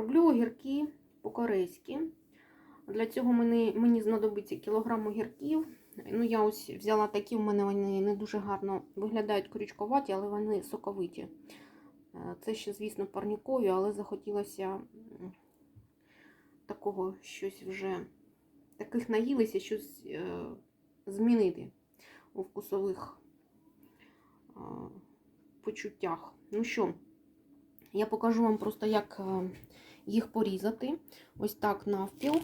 Роблю огірки по-корейськи. Для цього мені, мені знадобиться кілограм огірків. Ну, я ось взяла такі, у мене вони не дуже гарно виглядають крючковаті, але вони соковиті. Е, Це ще, звісно, парнікові, але захотілося такого щось вже, таких наїлися, щось е, змінити у вкусових е, почуттях. Ну що, я покажу вам просто, як їх порізати. Ось так навпіл,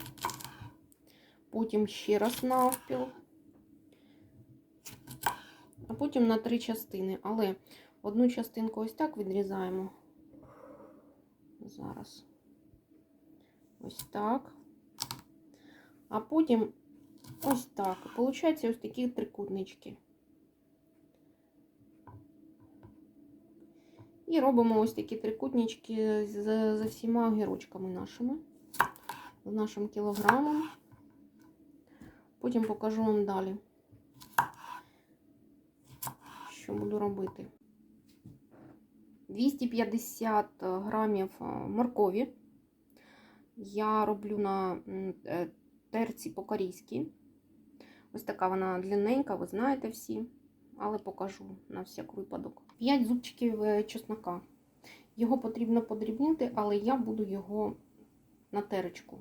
потім ще раз навпіл, а потім на три частини. Але одну частинку ось так відрізаємо. Зараз. Ось так. А потім ось так. І Получаються ось такі трикутнички. І робимо ось такі трикутнички з, за всіма огірочками нашими, з нашим кілограмом. Потім покажу вам далі, що буду робити. 250 грамів е, моркові. Я роблю на е, терці по-корейськи. Ось така вона длинненька, ви знаєте всі, але покажу на всяк випадок. 5 зубчиків е, чеснока. Його потрібно подрібнити, але я буду його на терочку.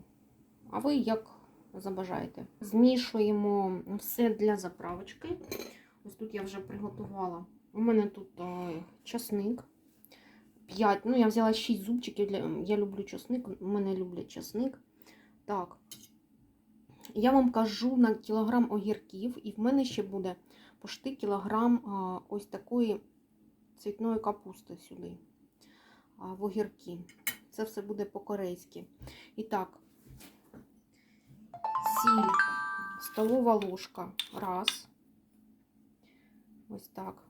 А ви як забажаєте. Змішуємо все для заправочки. Ось тут я вже приготувала. У мене тут е, часник. 5, ну я взяла 6 зубчиків. Для... Я люблю часник, у мене люблять часник. Так, я вам кажу на кілограм огірків, і в мене ще буде пошти кілограм ось такої цвітної капусти сюди, в огірки. Це все буде по-корейськи. І так, сіль, столова ложка. Раз. Ось так.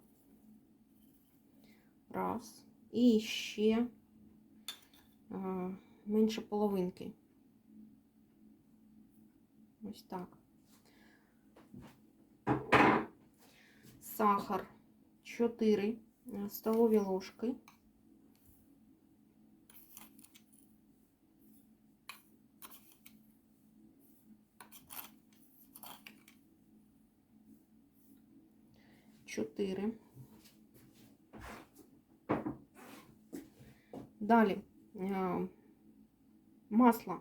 Раз. І ще менше половинки. Ось так. Сахар 4 столові ложки. Чотири. Далі е, масло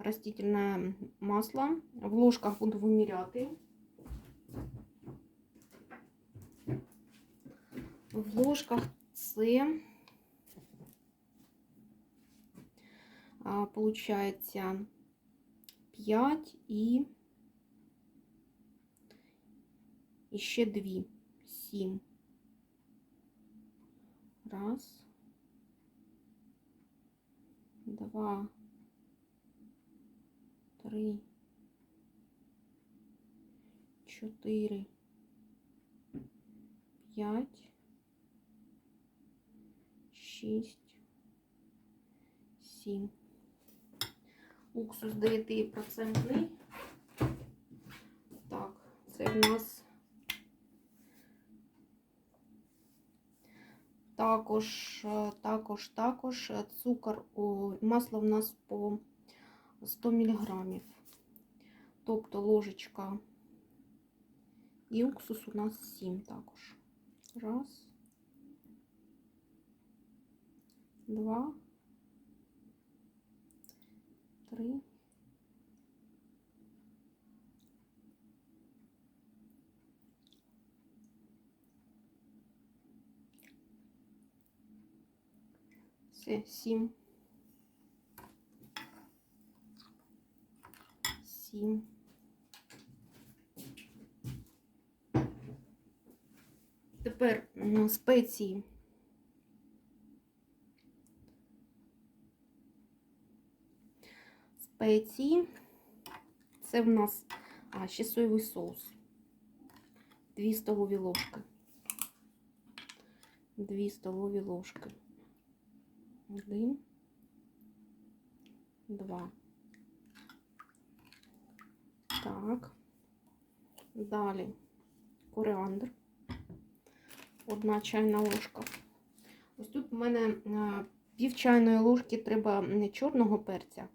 растительное масло. В ложках буду виміряти. В ложках це а, получается 5 і і ще 2. 7. Раз. Два. Три. Чотири. П'ять. Шість. Сім. Уксус 9%. Так, це в нас також, також, також цукор, масло в нас по 100 мг. Тобто ложечка і уксус у нас 7 також. Раз. Два. Три. Все, сім. Сім. Тепер спеції. Спеції. Це в нас а, ще соєвий соус. Дві столові ложки. Дві столові ложки. Один. Два. Так. Далі коріандр. Одна чайна ложка. Ось тут в мене е, пів чайної ложки треба м, чорного перця,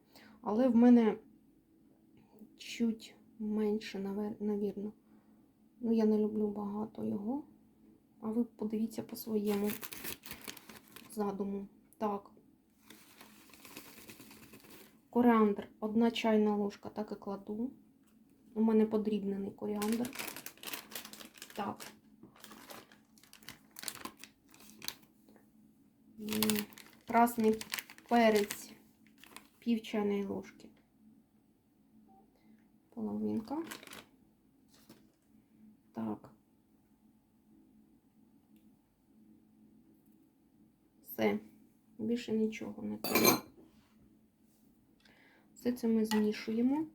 але в мене чуть менше, навірно. Ну, я не люблю багато його. А ви подивіться по своєму задуму. Так. Коріандр. Одна чайна ложка, так і кладу. У мене подрібнений коріандр. Так. Красний перець. Пів чайної ложки. Половинка. Так. Все. Більше нічого не треба. Все це ми змішуємо.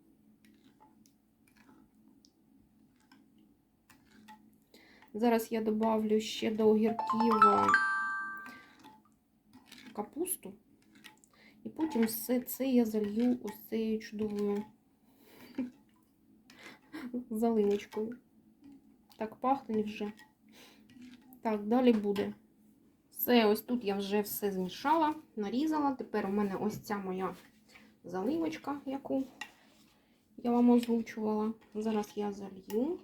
Зараз я добавлю ще до огірків е, капусту. І потім все це я залью ось цією чудовою заливочкою. Так пахне вже. Так, далі буде. Все, ось тут я вже все змішала, нарізала. Тепер у мене ось ця моя заливочка, яку я вам озвучувала. Зараз я залью.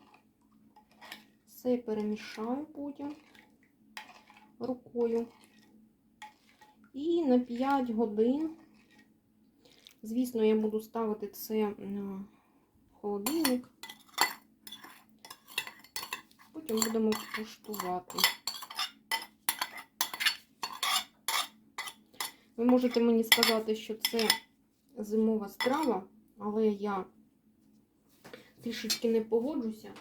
Все перемішаю потім рукою. І на 5 годин, звісно, я буду ставити це на холодильник. Потім будемо куштувати. Ви можете мені сказати, що це зимова страва, але я трішечки не погоджуся,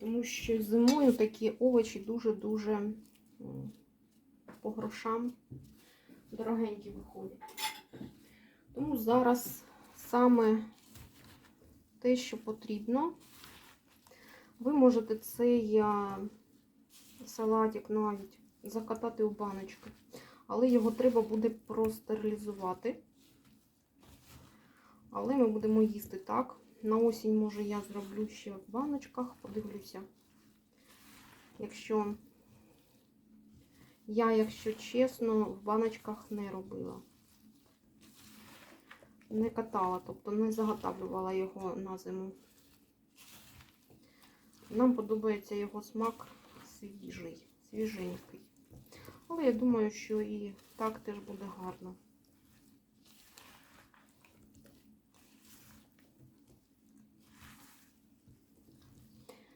тому що зимою такі овочі дуже-дуже по грошам дорогенькі виходять. Тому зараз саме те, що потрібно. Ви можете цей салатик навіть закатати у баночки, але його треба буде простерилізувати. Але ми будемо їсти так. На осінь, може, я зроблю ще в баночках, подивлюся. Якщо я, якщо чесно, в баночках не робила. Не катала, тобто не заготавлювала його на зиму. Нам подобається його смак свіжий, свіженький. Але я думаю, що і так теж буде гарно.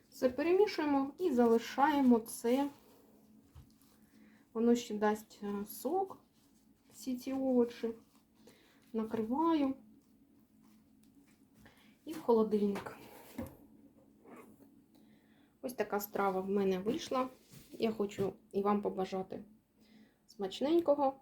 Все перемішуємо і залишаємо це. Воно ще дасть е, сок, всі ці овочі. Накриваю і в холодильник. Ось така страва в мене вийшла. Я хочу і вам побажати смачненького,